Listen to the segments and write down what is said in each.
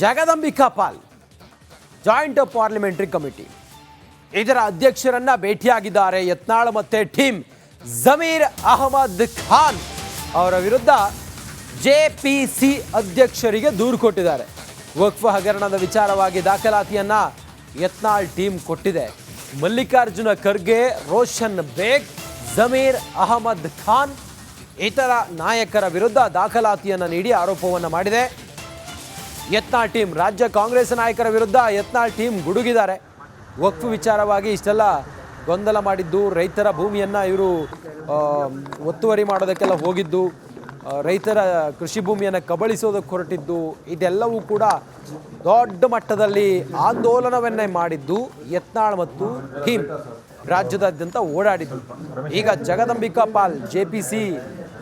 Jagadambika Pal joint parliamentary committee ಇದರ ಅಧ್ಯಕ್ಷರನ್ನ ಭೇಟಿಯಾಗಿದ್ದಾರೆ ಯತ್ನಾಳ್ ಮತ್ತೆ ಟೀಮ್ ಜಮೀರ್ ಅಹಮದ್ ಖಾನ್. ಅವರ ವಿರುದ್ಧ ಜೆ ಪಿ ಸಿ ಅಧ್ಯಕ್ಷರಿಗೆ ದೂರು ಕೊಟ್ಟಿದ್ದಾರೆ. ವಕ್ಫ ಹಗರಣದ ವಿಚಾರವಾಗಿ ದಾಖಲಾತಿಯನ್ನ ಯತ್ನಾಳ್ ಟೀಮ್ ಕೊಟ್ಟಿದೆ. ಮಲ್ಲಿಕಾರ್ಜುನ ಖರ್ಗೆ, ರೋಷನ್ ಬೇಗ್, ಜಮೀರ್ ಅಹಮದ್ ಖಾನ್ ಇತರ ನಾಯಕರ ವಿರುದ್ಧ ದಾಖಲಾತಿಯನ್ನು ನೀಡಿ ಆರೋಪವನ್ನು ಮಾಡಿದೆ. ಯತ್ನಾಳ್ ಟೀಮ್. ರಾಜ್ಯ ಕಾಂಗ್ರೆಸ್ ನಾಯಕರ ವಿರುದ್ಧ ಯತ್ನಾಳ್ ಟೀಮ್ ಗುಡುಗಿದ್ದಾರೆ. ವಕ್ಫ್ ವಿಚಾರವಾಗಿ ಇಷ್ಟೆಲ್ಲ ಗೊಂದಲ ಮಾಡಿದ್ದು, ರೈತರ ಭೂಮಿಯನ್ನು ಇವರು ಒತ್ತುವರಿ ಮಾಡೋದಕ್ಕೆಲ್ಲ ಹೋಗಿದ್ದು ರೈತರ ಕೃಷಿ ಭೂಮಿಯನ್ನು ಕಬಳಿಸೋದಕ್ಕೆ ಹೊರಟಿದ್ದು, ಇದೆಲ್ಲವೂ ಕೂಡ ದೊಡ್ಡ ಮಟ್ಟದಲ್ಲಿ ಆಂದೋಲನವನ್ನೇ ಮಾಡಿದ್ದು ಯತ್ನಾಳ್ ಮತ್ತು ಟೀಮ್ ರಾಜ್ಯದಾದ್ಯಂತ ಓಡಾಡಿದ್ದು. ಈಗ Jagadambika Pal, J P C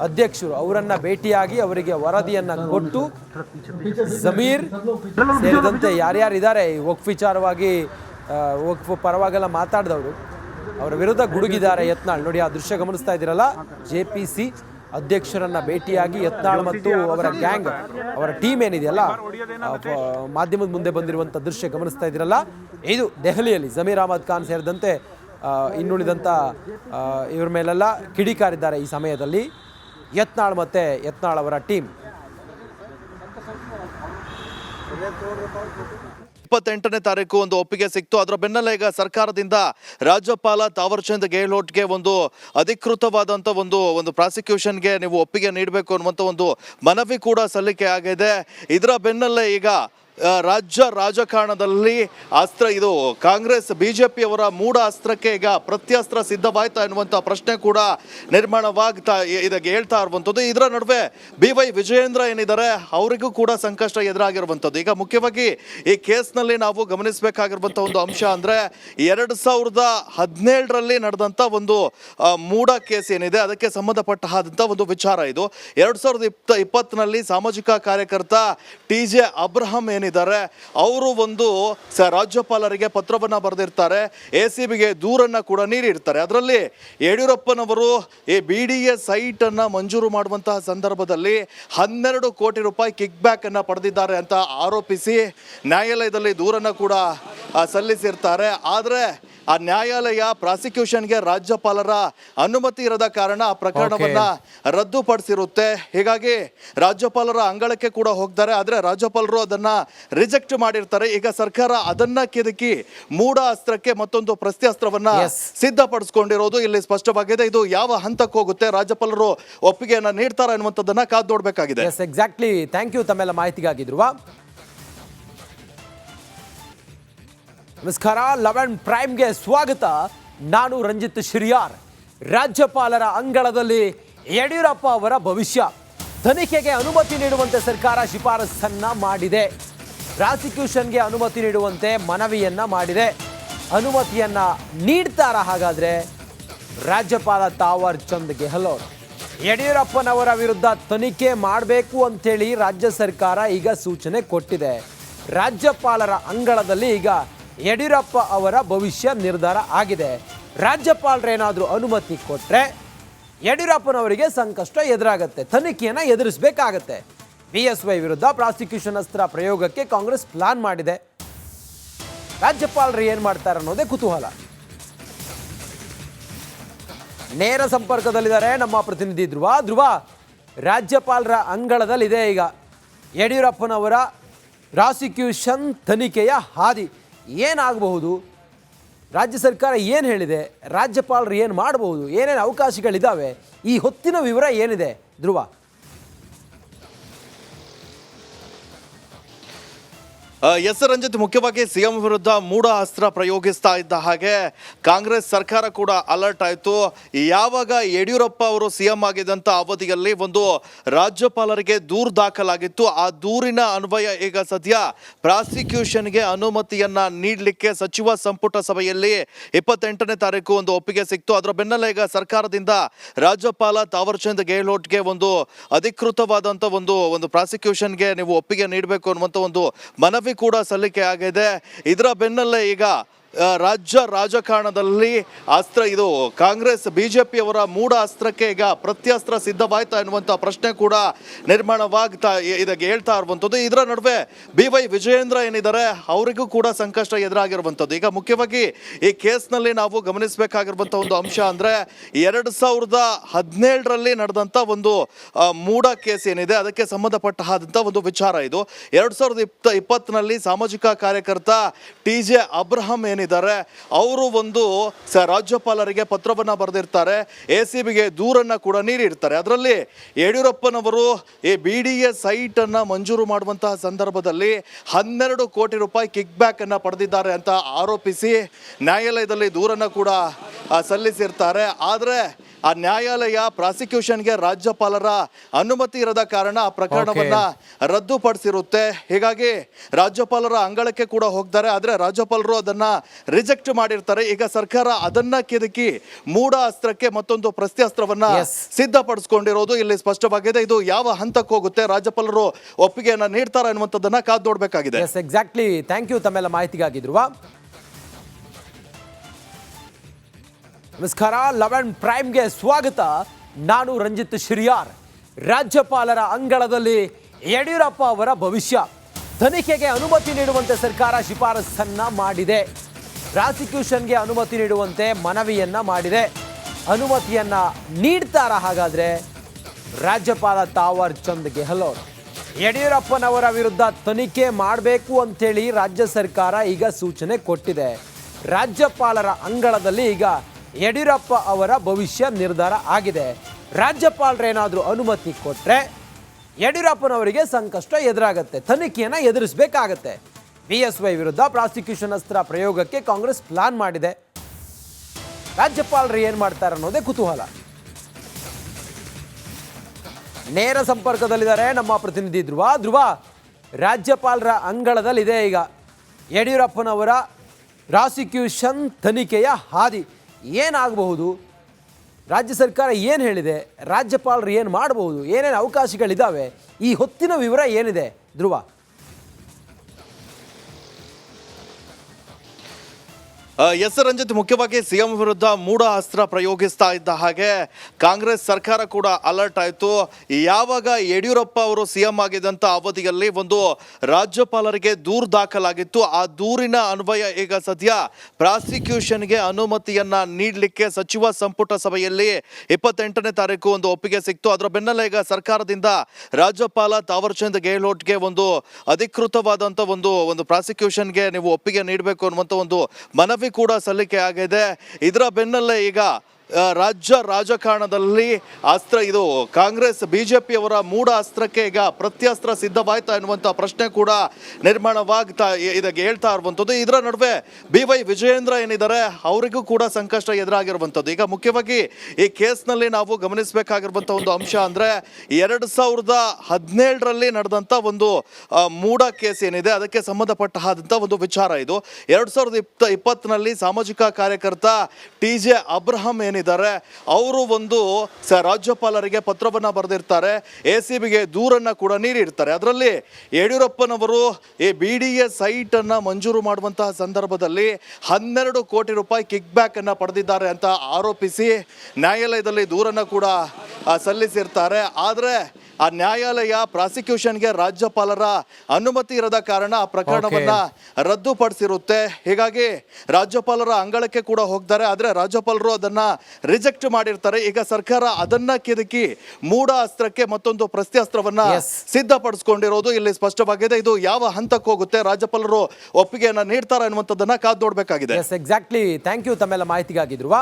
ಅಧ್ಯಕ್ಷರು ಅವರನ್ನ ಭೇಟಿಯಾಗಿ ಅವರಿಗೆ ವರದಿಯನ್ನ ಕೊಟ್ಟು ಜಮೀರ್ ಸೇರಿದಂತೆ ಯಾರ್ಯಾರಿದ್ದಾರೆ, ಈ ವಕ್ಫ್ ವಿಚಾರವಾಗಿ ಒಕ್ ಪರವಾಗೆಲ್ಲ ಮಾತಾಡಿದವರು, ಅವರ ವಿರುದ್ಧ ಗುಡುಗಿದ್ದಾರೆ ಯತ್ನಾಳ್. ನೋಡಿ, ಆ ದೃಶ್ಯ ಗಮನಿಸ್ತಾ ಇದ್ದೀರಲ್ಲ? ಜೆ ಪಿ ಸಿ ಅಧ್ಯಕ್ಷರನ್ನ ಭೇಟಿಯಾಗಿ ಯತ್ನಾಳ್ ಮತ್ತು ಅವರ ಗ್ಯಾಂಗ್, ಅವರ ಟೀಮ್ ಏನಿದೆಯಲ್ಲ ಮಾಧ್ಯಮದ ಮುಂದೆ ಬಂದಿರುವಂಥ ದೃಶ್ಯ ಗಮನಿಸ್ತಾ ಇದ್ದೀರಲ್ಲ? ಇದು ದೆಹಲಿಯಲ್ಲಿ ಜಮೀರ್ ಅಹಮದ್ ಖಾನ್ ಸೇರಿದಂತೆ ಇನ್ನುಳಿದಂಥ ಇವ್ರ ಮೇಲೆಲ್ಲ ಕಿಡಿಕಾರಿದ್ದಾರೆ ಈ ಸಮಯದಲ್ಲಿ. ಯತ್ನಾಳ್ ಮತ್ತೆ ಯತ್ನಾಳ್ ಅವರ ಟೀಮ್. ಇಪ್ಪತ್ತೆಂಟನೇ ತಾರೀಕು ಒಂದು ಒಪ್ಪಿಗೆ ಸಿಕ್ತು. ಅದರ ಬೆನ್ನಲ್ಲೇ ಈಗ ಸರ್ಕಾರದಿಂದ ರಾಜ್ಯಪಾಲ ತಾವರ್ಚಂದ್ ಗೆಹ್ಲೋಟ್ಗೆ ಒಂದು ಅಧಿಕೃತವಾದಂಥ ಒಂದು ಒಂದು ಪ್ರಾಸಿಕ್ಯೂಷನ್ಗೆ ನೀವು ಒಪ್ಪಿಗೆ ನೀಡಬೇಕು ಅನ್ನುವಂಥ ಒಂದು ಮನವಿ ಕೂಡ ಸಲ್ಲಿಕೆ ಆಗಿದೆ. ಇದರ ಬೆನ್ನಲ್ಲೇ ಈಗ ರಾಜ್ಯ ರಾಜಕಾರಣದಲ್ಲಿ ಅಸ್ತ್ರ, ಇದು ಕಾಂಗ್ರೆಸ್ ಬಿ ಜೆ ಪಿಯವರ ಮೂಢ ಅಸ್ತ್ರಕ್ಕೆ ಈಗ ಪ್ರತ್ಯಸ್ತ್ರ ಸಿದ್ಧವಾಯ್ತಾ ಎನ್ನುವಂಥ ಪ್ರಶ್ನೆ ಕೂಡ ನಿರ್ಮಾಣವಾಗ್ತಾ ಇದಕ್ಕೆ ಹೇಳ್ತಾ ಇರುವಂಥದ್ದು. ಇದರ ನಡುವೆ ಬಿ ವೈ ವಿಜಯೇಂದ್ರ ಏನಿದ್ದಾರೆ, ಅವರಿಗೂ ಕೂಡ ಸಂಕಷ್ಟ ಎದುರಾಗಿರುವಂಥದ್ದು. ಈಗ ಮುಖ್ಯವಾಗಿ ಈ ಕೇಸ್ನಲ್ಲಿ ನಾವು ಗಮನಿಸಬೇಕಾಗಿರುವಂಥ ಒಂದು ಅಂಶ ಅಂದರೆ, ಎರಡು ಸಾವಿರದ ಹದಿನೇಳರಲ್ಲಿ ನಡೆದಂಥ ಒಂದು ಮೂಡ ಕೇಸ್ ಏನಿದೆ, ಅದಕ್ಕೆ ಸಂಬಂಧಪಟ್ಟ ಆದಂಥ ಒಂದು ವಿಚಾರ ಇದು. ಎರಡು ಸಾವಿರದ ಇಪ್ಪ ಇಪ್ಪತ್ತರಲ್ಲಿ ಸಾಮಾಜಿಕ ಕಾರ್ಯಕರ್ತ ಟಿ ಜೆ ಅಬ್ರಹಂ ಏನಿದ್ದಾರೆ ಅವರು ಒಂದು ಸ ರಾಜ್ಯಪಾಲರಿಗೆ ಪತ್ರವನ್ನು ಬರೆದಿರ್ತಾರೆ. ಎ ಸಿ ಬಿಗೆ ದೂರನ್ನು ಕೂಡ ನೀಡಿರ್ತಾರೆ. ಅದರಲ್ಲಿ ಯಡಿಯೂರಪ್ಪನವರು ಈ ಬಿ ಡಿ ಎ ಸೈಟನ್ನು ಮಂಜೂರು ಮಾಡುವಂತಹ ಸಂದರ್ಭದಲ್ಲಿ ಹನ್ನೆರಡು ಕೋಟಿ ರೂಪಾಯಿ ಕಿಕ್ ಬ್ಯಾಕನ್ನು ಪಡೆದಿದ್ದಾರೆ ಅಂತ ಆರೋಪಿಸಿ ನ್ಯಾಯಾಲಯದಲ್ಲಿ ದೂರನ್ನು ಕೂಡ ಸಲ್ಲಿಸಿರ್ತಾರೆ. ಆದರೆ ಆ ನ್ಯಾಯಾಲಯ ಪ್ರಾಸಿಕ್ಯೂಷನ್ಗೆ ರಾಜ್ಯಪಾಲರ ಅನುಮತಿ ಇರದ ಕಾರಣ ಆ ಪ್ರಕರಣವನ್ನ ರದ್ದುಪಡಿಸಿರುತ್ತೆ. ಹೀಗಾಗಿ ರಾಜ್ಯಪಾಲರ ಅಂಗಳಕ್ಕೆ ಕೂಡ ಹೋಗ್ತಾರೆ ಆದರೆ ರಾಜ್ಯಪಾಲರು ಅದನ್ನ ರಿಜೆಕ್ಟ್ ಮಾಡಿರ್ತಾರೆ. ಈಗ ಸರ್ಕಾರ ಅದನ್ನ ಕೆದಕಿ ಮೂಡ ಅಸ್ತ್ರಕ್ಕೆ ಮತ್ತೊಂದು ಪ್ರಸ್ತ್ಯಾಸ್ತ್ರವನ್ನ ಸಿದ್ಧಪಡಿಸಿಕೊಂಡಿರೋದು ಸಿದ್ಧಪಡಿಸ್ಕೊಂಡಿರೋದು ಇಲ್ಲಿ ಸ್ಪಷ್ಟವಾಗಿದೆ. ಇದು ಯಾವ ಹಂತಕ್ಕೆ ಹೋಗುತ್ತೆ? ರಾಜ್ಯಪಾಲರು ಒಪ್ಪಿಗೆಯನ್ನ ನೀಡ್ತಾರ ಅನ್ನುವಂಥದ್ದನ್ನ ಕಾದು ನೋಡಬೇಕಾಗಿದೆ. ಎಸ್ ಎಕ್ಸಾಕ್ಟ್ಲಿ ಥ್ಯಾಂಕ್ ಯು ತಮ್ಮೆಲ್ಲ ಮಾಹಿತಿಗಾಗಿ ನಮಸ್ಕಾರ ಲೆವೆನ್ ಪ್ರೈಮ್ಗೆ ಸ್ವಾಗತ. ನಾನು ರಂಜಿತ್ ಶ್ರೀಯಾರ್. ರಾಜ್ಯಪಾಲರ ಅಂಗಳದಲ್ಲಿ ಯಡಿಯೂರಪ್ಪ ಅವರ ಭವಿಷ್ಯ. ತನಿಖೆಗೆ ಅನುಮತಿ ನೀಡುವಂತೆ ಸರ್ಕಾರ ಶಿಫಾರಸನ್ನ ಮಾಡಿದೆ. ಪ್ರಾಸಿಕ್ಯೂಷನ್ಗೆ ಅನುಮತಿ ನೀಡುವಂತೆ ಮನವಿಯನ್ನ ಮಾಡಿದೆ. ಅನುಮತಿಯನ್ನ ನೀಡ್ತಾರ ಹಾಗಾದ್ರೆ? ರಾಜ್ಯಪಾಲ ತಾವರ್ ಚಂದ್ ಗೆಹ್ಲೋಟ್ ಯಡಿಯೂರಪ್ಪನವರ ವಿರುದ್ಧ ತನಿಖೆ ಮಾಡಬೇಕು ಅಂತೇಳಿ ರಾಜ್ಯ ಸರ್ಕಾರ ಈಗ ಸೂಚನೆ ಕೊಟ್ಟಿದೆ. ರಾಜ್ಯಪಾಲರ ಅಂಗಳದಲ್ಲಿ ಈಗ ಯಡಿಯೂರಪ್ಪ ಅವರ ಭವಿಷ್ಯ ನಿರ್ಧಾರ ಆಗಿದೆ. ರಾಜ್ಯಪಾಲರೇನಾದರೂ ಅನುಮತಿ ಕೊಟ್ಟರೆ ಯಡಿಯೂರಪ್ಪನವರಿಗೆ ಸಂಕಷ್ಟ ಎದುರಾಗುತ್ತೆ. ತನಿಖೆಯನ್ನು ಎದುರಿಸಬೇಕಾಗತ್ತೆ. ಬಿ ಎಸ್ ವೈ ವಿರುದ್ಧ ಪ್ರಾಸಿಕ್ಯೂಷನ್ ಅಸ್ತ್ರ ಪ್ರಯೋಗಕ್ಕೆ ಕಾಂಗ್ರೆಸ್ ಪ್ಲಾನ್ ಮಾಡಿದೆ. ರಾಜ್ಯಪಾಲರು ಏನು ಮಾಡ್ತಾರೆ ಅನ್ನೋದೇ ಕುತೂಹಲ. ನೇರ ಸಂಪರ್ಕದಲ್ಲಿದ್ದಾರೆ ನಮ್ಮ ಪ್ರತಿನಿಧಿ ಧ್ರುವ. ಧ್ರುವ, ರಾಜ್ಯಪಾಲರ ಅಂಗಳದಲ್ಲಿದೆ ಈಗ. ಯಡಿಯೂರಪ್ಪನವರ ಪ್ರಾಸಿಕ್ಯೂಷನ್ ತನಿಖೆಯ ಹಾದಿ. ಏನಾಗಬಹುದು? ರಾಜ್ಯ ಸರ್ಕಾರ ಏನು ಹೇಳಿದೆ? ರಾಜ್ಯಪಾಲರು ಏನು ಮಾಡಬಹುದು? ಏನೇನು ಅವಕಾಶಗಳಿದ್ದಾವೆ ಈ ಹೊತ್ತಿನ ವಿವರ ಏನಿದೆ? ಧ್ರುವ. ಎಸ್ ರಂಜಿತ್ ಮುಖ್ಯವಾಗಿ ಸಿಎಂ ವಿರುದ್ಧ ಮೂಡ ಅಸ್ತ್ರ ಪ್ರಯೋಗಿಸ್ತಾ ಇದ್ದ ಹಾಗೆ ಕಾಂಗ್ರೆಸ್ ಸರ್ಕಾರ ಕೂಡ ಅಲರ್ಟ್ ಆಯಿತು. ಯಾವಾಗ ಯಡಿಯೂರಪ್ಪ ಅವರು ಸಿಎಂ ಆಗಿದ್ದಂಥ ಅವಧಿಯಲ್ಲಿ ಒಂದು ರಾಜ್ಯಪಾಲರಿಗೆ ದೂರು ದಾಖಲಾಗಿತ್ತು. ಆ ದೂರಿನ ಅನ್ವಯ ಈಗ ಸದ್ಯ ಪ್ರಾಸಿಕ್ಯೂಷನ್ಗೆ ಅನುಮತಿಯನ್ನ ನೀಡಲಿಕ್ಕೆ ಸಚಿವ ಸಂಪುಟ ಸಭೆಯಲ್ಲಿ ಇಪ್ಪತ್ತೆಂಟನೇ ತಾರೀಕು ಒಂದು ಒಪ್ಪಿಗೆ ಸಿಕ್ತು. ಅದರ ಬೆನ್ನಲ್ಲೇ ಈಗ ಸರ್ಕಾರದಿಂದ ರಾಜ್ಯಪಾಲ ತಾವರ್ಚಂದ್ ಗೆಹ್ಲೋಟ್ಗೆ ಒಂದು ಅಧಿಕೃತವಾದಂಥ ಒಂದು ಒಂದು ಪ್ರಾಸಿಕ್ಯೂಷನ್ಗೆ ನೀವು ಒಪ್ಪಿಗೆ ನೀಡಬೇಕು ಅನ್ನುವಂಥ ಒಂದು ಮನವಿ ಕೂಡ ಸಲ್ಲಿಕೆ ಆಗಿದೆ. ಇದರ ಬೆನ್ನಲ್ಲೇ ಈಗ ರಾಜ್ಯ ರಾಜಕಾರಣದಲ್ಲಿ ಅಸ್ತ್ರ, ಇದು ಕಾಂಗ್ರೆಸ್ ಬಿ ಜೆ ಪಿಯವರ ಮೂಡ ಅಸ್ತ್ರಕ್ಕೆ ಈಗ ಪ್ರತ್ಯಸ್ತ್ರ ಸಿದ್ಧವಾಯ್ತಾ ಎನ್ನುವಂಥ ಪ್ರಶ್ನೆ ಕೂಡ ನಿರ್ಮಾಣವಾಗ್ತಾ ಇದಕ್ಕೆ ಹೇಳ್ತಾ ಇರುವಂಥದ್ದು. ಇದರ ನಡುವೆ ಬಿ ವೈ ವಿಜಯೇಂದ್ರ ಏನಿದ್ದಾರೆ, ಅವರಿಗೂ ಕೂಡ ಸಂಕಷ್ಟ ಎದುರಾಗಿರುವಂಥದ್ದು. ಈಗ ಮುಖ್ಯವಾಗಿ ಈ ಕೇಸ್ನಲ್ಲಿ ನಾವು ಗಮನಿಸಬೇಕಾಗಿರುವಂಥ ಒಂದು ಅಂಶ ಅಂದರೆ, ಎರಡು ಸಾವಿರದ ಹದಿನೇಳರಲ್ಲಿ ನಡೆದಂಥ ಒಂದು ಮೂಡ ಕೇಸ್ ಏನಿದೆ, ಅದಕ್ಕೆ ಸಂಬಂಧಪಟ್ಟ ಒಂದು ವಿಚಾರ ಇದು. ಎರಡು ಸಾವಿರದ ಇಪ್ಪ ಇಪ್ಪತ್ತರಲ್ಲಿ ಸಾಮಾಜಿಕ ಕಾರ್ಯಕರ್ತ ಟಿ ಜೆ ಅಬ್ರಹಂ ಏನಿದ್ದಾರೆ ಅವರು ಒಂದು ರಾಜ್ಯಪಾಲರಿಗೆ ಪತ್ರವನ್ನ ಬರೆದಿರ್ತಾರೆ. ಎ ಸಿ ಬಿಗೆ ದೂರನ್ನ ಕೂಡ ನೀಡಿರ್ತಾರೆ. ಅದರಲ್ಲಿ ಯಡಿಯೂರಪ್ಪನವರು ಈ ಬಿ ಡಿ ಎ ಸೈಟ್ ಅನ್ನ ಮಂಜೂರು ಮಾಡುವಂತಹ ಸಂದರ್ಭದಲ್ಲಿ ಹನ್ನೆರಡು ಕೋಟಿ ರೂಪಾಯಿ ಕಿಕ್ ಬ್ಯಾಕ್ ಅನ್ನ ಪಡೆದಿದ್ದಾರೆ ಅಂತ ಆರೋಪಿಸಿ ನ್ಯಾಯಾಲಯದಲ್ಲಿ ದೂರನ್ನ ಕೂಡ ಸಲ್ಲಿಸಿರ್ತಾರೆ. ಆದರೆ ಆ ನ್ಯಾಯಾಲಯ ಪ್ರಾಸಿಕ್ಯೂಷನ್ಗೆ ರಾಜ್ಯಪಾಲರ ಅನುಮತಿ ಇರದ ಕಾರಣ ಆ ಪ್ರಕರಣವನ್ನ ರದ್ದುಪಡಿಸಿರುತ್ತೆ. ಹೀಗಾಗಿ ರಾಜ್ಯಪಾಲರ ಅಂಗಳಕ್ಕೆ ಕೂಡ ಹೋಗ್ತಾರೆ ಆದರೆ ರಾಜ್ಯಪಾಲರು ಅದನ್ನ ರಿಜೆಕ್ಟ್ ಮಾಡಿರ್ತಾರೆ. ಈಗ ಸರ್ಕಾರ ಅದನ್ನ ಕೆದಕಿ ಮೂಡ ಅಸ್ತ್ರಕ್ಕೆ ಮತ್ತೊಂದು ಪ್ರತ್ಯಸ್ತ್ರವನ್ನ ಸಿದ್ಧಪಡಿಸಿಕೊಂಡಿರೋದು ಇಲ್ಲಿ ಸ್ಪಷ್ಟವಾಗಿದೆ. ಇದು ಯಾವ ಹಂತಕ್ಕೆ ಹೋಗುತ್ತೆ? ರಾಜ್ಯಪಾಲರು ಒಪ್ಪಿಗೆಯನ್ನ ನೀಡ್ತಾರ ಅನ್ನುವಂಥದ್ದನ್ನ ಕಾದು ನೋಡ್ಬೇಕಾಗಿದೆ. ಎಸ್ ಎಕ್ಸಾಕ್ಟ್ಲಿ ಥ್ಯಾಂಕ್ ಯು ತಮ್ಮೆಲ್ಲ ಮಾಹಿತಿಗಾಗಿ ನಮಸ್ಕಾರ ಲೆವೆನ್ ಪ್ರೈಮ್ಗೆ ಸ್ವಾಗತ. ನಾನು ರಂಜಿತ್ ಶ್ರೀಯಾರ್. ರಾಜ್ಯಪಾಲರ ಅಂಗಳದಲ್ಲಿ ಯಡಿಯೂರಪ್ಪ ಅವರ ಭವಿಷ್ಯ. ತನಿಖೆಗೆ ಅನುಮತಿ ನೀಡುವಂತೆ ಸರ್ಕಾರ ಶಿಫಾರಸನ್ನ ಮಾಡಿದೆ. ಪ್ರಾಸಿಕ್ಯೂಷನ್ಗೆ ಅನುಮತಿ ನೀಡುವಂತೆ ಮನವಿಯನ್ನ ಮಾಡಿದೆ. ಅನುಮತಿಯನ್ನ ನೀಡ್ತಾರ ಹಾಗಾದ್ರೆ? ರಾಜ್ಯಪಾಲ ತಾವರ್ ಚಂದ್ ಗೆಹ್ಲೋಟ್. ಯಡಿಯೂರಪ್ಪನವರ ವಿರುದ್ಧ ತನಿಖೆ ಮಾಡಬೇಕು ಅಂತೇಳಿ ರಾಜ್ಯ ಸರ್ಕಾರ ಈಗ ಸೂಚನೆ ಕೊಟ್ಟಿದೆ. ರಾಜ್ಯಪಾಲರ ಅಂಗಳದಲ್ಲಿ ಈಗ ಯಡಿಯೂರಪ್ಪ ಅವರ ಭವಿಷ್ಯ ನಿರ್ಧಾರ ಆಗಿದೆ. ರಾಜ್ಯಪಾಲರೇನಾದರೂ ಅನುಮತಿ ಕೊಟ್ಟರೆ ಯಡಿಯೂರಪ್ಪನವರಿಗೆ ಸಂಕಷ್ಟ ಎದುರಾಗುತ್ತೆ. ತನಿಖೆಯನ್ನು ಎದುರಿಸಬೇಕಾಗತ್ತೆ. ಬಿ ಎಸ್ ವೈ ವಿರುದ್ಧ ಪ್ರಾಸಿಕ್ಯೂಷನ್ ಅಸ್ತ್ರ ಪ್ರಯೋಗಕ್ಕೆ ಕಾಂಗ್ರೆಸ್ ಪ್ಲಾನ್ ಮಾಡಿದೆ. ರಾಜ್ಯಪಾಲರು ಏನು ಮಾಡ್ತಾರೆ ಅನ್ನೋದೇ ಕುತೂಹಲ. ನೇರ ಸಂಪರ್ಕದಲ್ಲಿದ್ದಾರೆ ನಮ್ಮ ಪ್ರತಿನಿಧಿ ಧ್ರುವ. ಧ್ರುವ, ರಾಜ್ಯಪಾಲರ ಅಂಗಳದಲ್ಲಿದೆ ಈಗ. ಯಡಿಯೂರಪ್ಪನವರ ಪ್ರಾಸಿಕ್ಯೂಷನ್ ತನಿಖೆಯ ಹಾದಿ. ಏನಾಗಬಹುದು? ರಾಜ್ಯ ಸರ್ಕಾರ ಏನು ಹೇಳಿದೆ? ರಾಜ್ಯಪಾಲರು ಏನು ಮಾಡಬಹುದು? ಏನೇನು ಅವಕಾಶಗಳಿದ್ದಾವೆ ಈ ಹೊತ್ತಿನ ವಿವರ ಏನಿದೆ? ಧ್ರುವ ಎಸ್ ರಂಜಿತ್ ಮುಖ್ಯವಾಗಿ ಸಿಎಂ ವಿರುದ್ಧ ಮೂಢ ಅಸ್ತ್ರ ಪ್ರಯೋಗಿಸ್ತಾ ಇದ್ದ ಹಾಗೆ ಕಾಂಗ್ರೆಸ್ ಸರ್ಕಾರ ಕೂಡ ಅಲರ್ಟ್ ಆಯಿತು. ಯಾವಾಗ ಯಡಿಯೂರಪ್ಪ ಅವರು ಸಿಎಂ ಆಗಿದ್ದಂಥ ಅವಧಿಯಲ್ಲಿ ಒಂದು ರಾಜ್ಯಪಾಲರಿಗೆ ದೂರು ದಾಖಲಾಗಿತ್ತು. ಆ ದೂರಿನ ಅನ್ವಯ ಈಗ ಸದ್ಯ ಪ್ರಾಸಿಕ್ಯೂಷನ್ಗೆ ಅನುಮತಿಯನ್ನ ನೀಡಲಿಕ್ಕೆ ಸಚಿವ ಸಂಪುಟ ಸಭೆಯಲ್ಲಿ ಇಪ್ಪತ್ತೆಂಟನೇ ತಾರೀಕು ಒಂದು ಒಪ್ಪಿಗೆ ಸಿಕ್ತು. ಅದರ ಬೆನ್ನಲ್ಲೇ ಈಗ ಸರ್ಕಾರದಿಂದ ರಾಜ್ಯಪಾಲ ತಾವರ್ಚಂದ್ ಗೆಹ್ಲೋಟ್ಗೆ ಒಂದು ಅಧಿಕೃತವಾದಂಥ ಒಂದು ಒಂದು ಪ್ರಾಸಿಕ್ಯೂಷನ್ಗೆ ನೀವು ಒಪ್ಪಿಗೆ ನೀಡಬೇಕು ಅನ್ನುವಂಥ ಒಂದು ಮನವಿ ಕೂಡ ಸಲ್ಲಿಕೆ ಆಗಿದೆ. ಇದರ ಬೆನ್ನಲ್ಲೇ ಈಗ ರಾಜ್ಯ ರಾಜಕಾರಣದಲ್ಲಿ ಅಸ್ತ್ರ, ಇದು ಕಾಂಗ್ರೆಸ್ ಬಿ ಜೆ ಪಿಯವರ ಮೂಡ ಅಸ್ತ್ರಕ್ಕೆ ಈಗ ಪ್ರತ್ಯಸ್ತ್ರ ಸಿದ್ಧವಾಯ್ತಾ ಎನ್ನುವಂಥ ಪ್ರಶ್ನೆ ಕೂಡ ನಿರ್ಮಾಣವಾಗ್ತಾ ಇದಕ್ಕೆ ಹೇಳ್ತಾ ಇರುವಂಥದ್ದು. ಇದರ ನಡುವೆ ಬಿ ವೈ ವಿಜಯೇಂದ್ರ ಏನಿದ್ದಾರೆ, ಅವರಿಗೂ ಕೂಡ ಸಂಕಷ್ಟ ಎದುರಾಗಿರುವಂಥದ್ದು. ಈಗ ಮುಖ್ಯವಾಗಿ ಈ ಕೇಸ್ನಲ್ಲಿ ನಾವು ಗಮನಿಸಬೇಕಾಗಿರುವಂಥ ಒಂದು ಅಂಶ ಅಂದ್ರೆ, ಎರಡು ಸಾವಿರದ ಹದಿನೇಳರಲ್ಲಿ ನಡೆದಂಥ ಒಂದು ಮೂಡ ಕೇಸ್ ಏನಿದೆ, ಅದಕ್ಕೆ ಸಂಬಂಧಪಟ್ಟ ಹಾದಂಥ ಒಂದು ವಿಚಾರ ಇದು. ಎರಡು ಸಾವಿರದ ಇಪ್ಪ ಇಪ್ಪತ್ತರಲ್ಲಿ ಸಾಮಾಜಿಕ ಕಾರ್ಯಕರ್ತ ಟಿ ಜೆ ಅಬ್ರಹಂ ಏನಿದ್ದಾರೆ, ಅವರು ಒಂದು ಸ ರಾಜ್ಯಪಾಲರಿಗೆ ಪತ್ರವನ್ನು ಬರೆದಿರ್ತಾರೆ ಎ ಸಿ ಬಿಗೆ ದೂರನ್ನು ಕೂಡ ನೀಡಿರ್ತಾರೆ. ಅದರಲ್ಲಿ ಯಡಿಯೂರಪ್ಪನವರು ಈ ಬಿ ಡಿ ಎ ಸೈಟನ್ನು ಮಂಜೂರು ಮಾಡುವಂತಹ ಸಂದರ್ಭದಲ್ಲಿ ಹನ್ನೆರಡು ಕೋಟಿ ರೂಪಾಯಿ ಕಿಕ್ ಬ್ಯಾಕನ್ನು ಪಡೆದಿದ್ದಾರೆ ಅಂತ ಆರೋಪಿಸಿ ನ್ಯಾಯಾಲಯದಲ್ಲಿ ದೂರನ್ನು ಕೂಡ ಸಲ್ಲಿಸಿರ್ತಾರೆ. ಆದರೆ ಆ ನ್ಯಾಯಾಲಯ ಪ್ರಾಸಿಕ್ಯೂಷನ್ಗೆ ರಾಜ್ಯಪಾಲರ ಅನುಮತಿ ಇರದ ಕಾರಣ ಆ ಪ್ರಕರಣವನ್ನ ರದ್ದುಪಡಿಸಿರುತ್ತೆ. ಹೀಗಾಗಿ ರಾಜ್ಯಪಾಲರ ಅಂಗಳಕ್ಕೆ ಕೂಡ ಹೋಗ್ತಾರೆ ಆದರೆ ರಾಜ್ಯಪಾಲರು ಅದನ್ನ ರಿಜೆಕ್ಟ್ ಮಾಡಿರ್ತಾರೆ. ಈಗ ಸರ್ಕಾರ ಅದನ್ನ ಕೆದಕಿ ಮೂಡ ಅಸ್ತ್ರಕ್ಕೆ ಮತ್ತೊಂದು ಪ್ರಸ್ತ್ಯಾಸ್ತ್ರವನ್ನ ಸಿದ್ಧಪಡಿಸಿಕೊಂಡಿರೋದು ಸಿದ್ಧಪಡಿಸ್ಕೊಂಡಿರೋದು ಇಲ್ಲಿ ಸ್ಪಷ್ಟವಾಗಿದೆ. ಇದು ಯಾವ ಹಂತಕ್ಕೆ ಹೋಗುತ್ತೆ? ರಾಜ್ಯಪಾಲರು ಒಪ್ಪಿಗೆಯನ್ನ ನೀಡ್ತಾರ ಅನ್ನುವಂಥದ್ದನ್ನ ಕಾದು ನೋಡ್ಬೇಕಾಗಿದೆ. ಎಸ್ ಎಕ್ಸಾಕ್ಟ್ಲಿ ಥ್ಯಾಂಕ್ ಯು ತಮ್ಮೆಲ್ಲ ಮಾಹಿತಿಗಾಗಿ ಧ್ರುವ.